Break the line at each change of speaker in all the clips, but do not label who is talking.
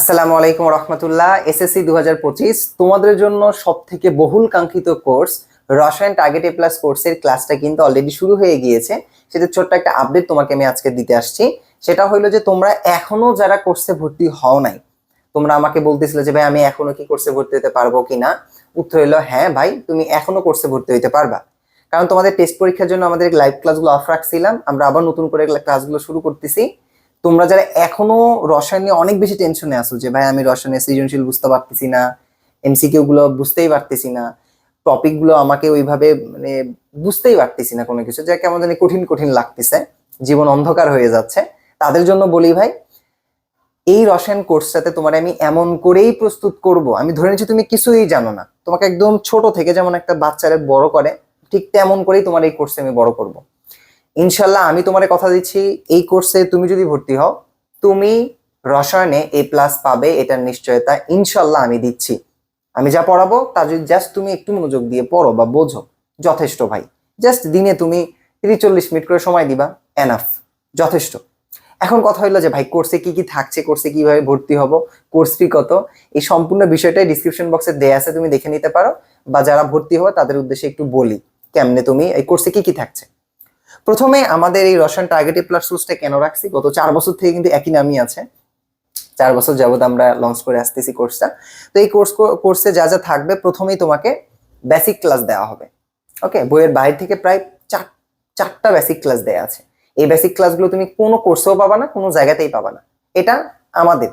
আসসালামু আলাইকুম রহমতুল্লাহ এসএসসি দু হাজার পঁচিশ, তোমাদের জন্য সব থেকে বহুল কাঙ্ক্ষিত কোর্স রসায়ন টার্গেট এ প্লাস কোর্সের ক্লাসটা কিন্তু অলরেডি শুরু হয়ে গিয়েছে। সেটা ছোট্ট একটা আপডেট তোমাকে আমি আজকে দিতে আসছি। সেটা হইল যে, তোমরা এখনও যারা কোর্সে ভর্তি হও নাই, তোমরা আমাকে বলতেছিলে যে, ভাই, আমি এখনও কি কোর্সে ভর্তি হতে পারব কিনা? উত্তর হইল হ্যাঁ ভাই, তুমি এখনও কোর্সে ভর্তি হতে পারবা। কারণ তোমাদের টেস্ট পরীক্ষার জন্য আমাদের লাইভ ক্লাসগুলো অফ রাখছিলাম, আমরা আবার নতুন করে ক্লাসগুলো শুরু করতেছি। তোমরা যারা এখনও রসায়ন নিয়ে অনেক বেশি টেনশনে আসো যে, ভাই, আমি রসায়নের সৃজনশীল বুঝতে পারতেছি না এমসিকিউ গুলো বুঝতেই পারতেছি না টপিকগুলো আমাকে ওইভাবে মানে বুঝতেই পারতেছি না কোনো কিছু, যা কেমন জানি কঠিন কঠিন লাগতেছে, জীবন অন্ধকার হয়ে যাচ্ছে। তাদের জন্য বলি, ভাই, এই রসায়ন কোর্সটাতে তোমার আমি এমন করেই প্রস্তুত করব। আমি ধরে নিচ্ছি তুমি কিছুই জানো না। তোমাকে একদম ছোট থেকে যেমন একটা বাচ্চারে বড় করে, ঠিক তেমন করেই তোমার এই কোর্সে আমি বড় করব। ইনশাল্লাহ আমি তোমার কথা দিচ্ছি, এই কোর্সে তুমি যদি ভর্তি হও, তুমি রসায়নে এ প্লাস পাবে, এটার নিশ্চয়তা ইনশাল্লাহ আমি দিচ্ছি। আমি যা পড়াবো, তা যদি জাস্ট তুমি একটু মনোযোগ দিয়ে পড়ো বা বোঝো, যথেষ্ট ভাই। জাস্ট দিনে তুমি তিরিশ চল্লিশ মিনিট করে সময় দিবা এনাফ যথেষ্ট। এখন কথা হইল যে ভাই, কোর্সে কি কি থাকছে, কোর্সে কীভাবে ভর্তি হব, কোর্স ফি কত, এই সম্পূর্ণ বিষয়টাই ডিসক্রিপশন বক্সে দেয়া আছে, তুমি দেখে নিতে পারো। বা যারা ভর্তি হবে তাদের উদ্দেশ্যে একটু বলি, কেমনে তুমি, এই কোর্সে কি কি থাকছে। প্রথমে আমাদের এই রসায়ন টার্গেটেড প্লাস কোর্সটা কেন রাখছি? গত চার বছর থেকে কিন্তু একই নামই আছে। চার বছর যাবত আমরা লঞ্চ করে আসতেছি কোর্সটা তো এই কোর্স কোর্সে যা যা থাকবে, প্রথমেই তোমাকে বেসিক ক্লাস দেওয়া হবে। ওকে বইয়ের বাইরে থেকে প্রায় চার চারটা বেসিক ক্লাস দেওয়া আছে। এই বেসিক ক্লাসগুলো তুমি কোনো কোর্সেও পাবা না, কোনো জায়গাতেই পাবা না। এটা আমাদের।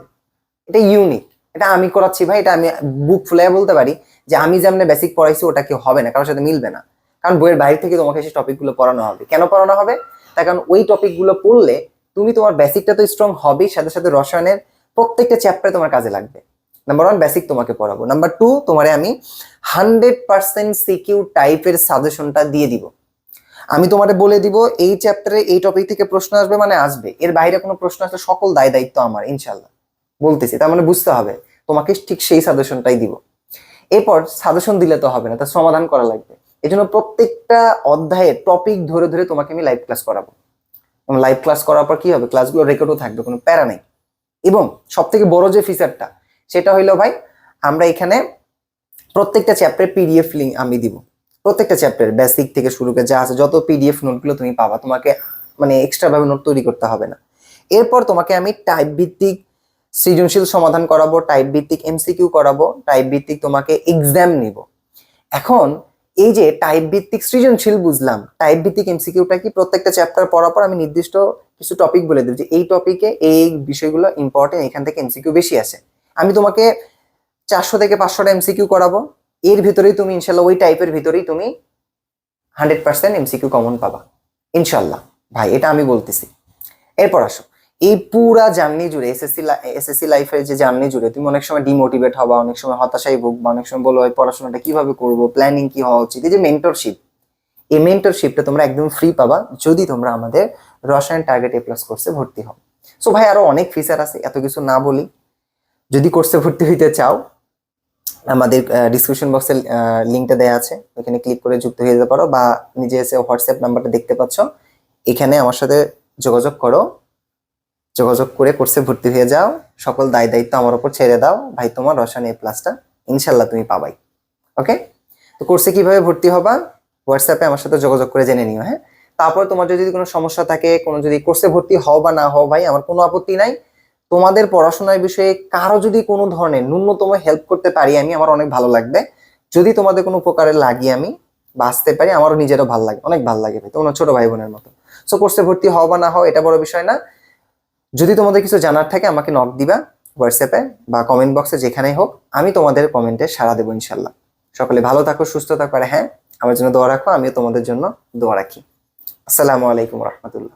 এটা ইউনিক এটা আমি করাচ্ছি ভাই, এটা আমি বুক ফুলে বলতে পারি যে আমি যেমন বেসিক পড়াইছি, ওটা কি হবে না, কারোর সাথে মিলবে না। কারণ বইয়ের বাইরে থেকে তোমাকে সেই টপিকগুলো পড়ানো হবে। কেন পড়ানো হবে? তার কারণ ওই টপিকগুলো পড়লে তুমি তোমার বেসিকটা তো স্ট্রং হবেই, সাথে সাথে রসায়নের প্রত্যেকটা চ্যাপ্টারে তোমার কাজে লাগবে। নাম্বার ওয়ান বেসিক তোমাকে পড়াবো। নাম্বার টু তোমারে আমি হান্ড্রেড পার্সেন্ট সিকিউ টাইপের সাজেশনটা দিয়ে দিব। আমি তোমারে বলে দিব, এই চ্যাপ্টারে এই টপিক থেকে প্রশ্ন আসবে মানে আসবে। এর বাইরে কোনো প্রশ্ন আসলে সকল দায় দায়িত্ব আমার ইনশাল্লাহ বলতেছি, তার মানে বুঝতে হবে। তোমাকে ঠিক সেই সাজেশনটাই দিব। এরপর সাজেশন দিলে তো হবে না তার সমাধান করা লাগবে। এই জন্য প্রত্যেকটা অধ্যায়ের টপিক ধরে ধরে তোমাকে আমি লাইভ ক্লাস করাবো। লাইভ ক্লাস করার পর কি হবে? ক্লাসগুলো রেকর্ডও থাকবে, কোনো প্যারা নেই। এবং সব থেকে বড় যে ফিচারটা সেটা হইল ভাই, আমরা এখানে প্রত্যেকটা চ্যাপ্টার পিডিএফ লিঙ্ক আমি দিব। প্রত্যেকটা চ্যাপ্টার বেসিক থেকে শুরু করে যা আছে, যত পিডিএফ নোটগুলো তুমি পাবা, তোমাকে মানে এক্সট্রাভাবে নোট তৈরি করতে হবে না। এরপর তোমাকে আমি টাইপ ভিত্তিক সৃজনশীল সমাধান করাবো টাইপ ভিত্তিক এমসিকিউ করাবো টাইপ ভিত্তিক তোমাকে এক্সাম নিব। এখন এই যে টাইপ ভিত্তিক সৃজনশীল বুঝলাম টাইপ ভিত্তিক এমসিকিউটা কি প্রত্যেকটা চ্যাপ্টার পড়ার পর আমি নির্দিষ্ট কিছু টপিক বলে দেব যে এই টপিকে এই বিষয়গুলো ইম্পর্টেন্ট এখান থেকে এমসিকিউ বেশি আসে। আমি তোমাকে চারশো থেকে পাঁচশোটা এমসিকিউ করাবো। এর ভিতরেই তুমি ইনশাল্লাহ ওই টাইপের ভিতরেই তুমি হান্ড্রেড পার্সেন্ট এমসিকিউ কমন পাবা। ইনশাল্লাহ। ভাই, এটা আমি বলতেছি। এরপর আসো। এই পুরা জার্নি জুড়ে এসএসসি এসএসসি লাইফের যে জার্নি জুড়ে, তুমি অনেক সময় ডিমোটিভেট হবা, অনেক সময় হতাশায় ভুগবা, অনেক সময় বলো, এই পড়াশোনাটা কীভাবে করব? প্ল্যানিং কি হওয়া উচিত? এই যে মেন্টরশিপ এই মেন্টরশিপটা তোমরা একদম ফ্রি পাবা যদি তোমরা আমাদের রসায়ন টার্গেট এ প্লাস কোর্সে ভর্তি হও। সো ভাই, আরও অনেক ফিচার আছে, এত কিছু না বলি। যদি কোর্সে ভর্তি হইতে চাও, আমাদের ডিসক্রিপশন বক্সে লিঙ্কটা দেওয়া আছে ওখানে ক্লিক করে যুক্ত হয়ে যেতে পারো বা নিজে এসে হোয়াটসঅ্যাপ নাম্বারটা দেখতে পাচ্ছ। এখানে আমার সাথে যোগাযোগ করো। যোগাযোগ করে কোর্সে ভর্তি হয়ে যাও। সকল দায় দায়িত্ব আমার উপর ছেড়ে দাও। ভাই, তোমার রসায়ন এ প্লাসটা ইনশাল্লাহ তুমি পাবাই। ওকে তো কোর্সে কীভাবে ভর্তি হবা? হোয়াটসঅ্যাপে আমার সাথে যোগাযোগ করে জেনে নিও হ্যাঁ? তারপর তোমার যদি কোনো সমস্যা থাকে, কোনো যদি কোর্সে ভর্তি হও বা না হও, ভাই, আমার কোনো আপত্তি নাই। তোমাদের পড়াশোনার বিষয়ে কারও যদি কোনো ধরনের ন্যূনতম হেল্প করতে পারি আমি, আমার অনেক ভালো লাগবে। যদি তোমাদের কোনো উপকারে লাগি আমি বাঁচতে পারি, আমারও নিজেরও ভালো লাগে, অনেক ভালো লাগে ভাই, তোমার ছোট ভাই বোনের মতো। সো কোর্সে ভর্তি হও বা না হও, এটা বড় বিষয় না। যদি তোমাদের কিছু জানার থাকে, আমাকে নক দিবা হোয়াটসঅ্যাপে বা কমেন্ট বক্সে যেখানেই হোক, আমি তোমাদের কমেন্টে সাড়া দেবো ইনশাল্লাহ। সকলে ভালো থাকো, সুস্থ থাকো, আর হ্যাঁ আমার জন্য দোয়া রাখো, আমিও তোমাদের জন্য দোয়া রাখি। আসসালামু আলাইকুম রহমতুল্লাহ।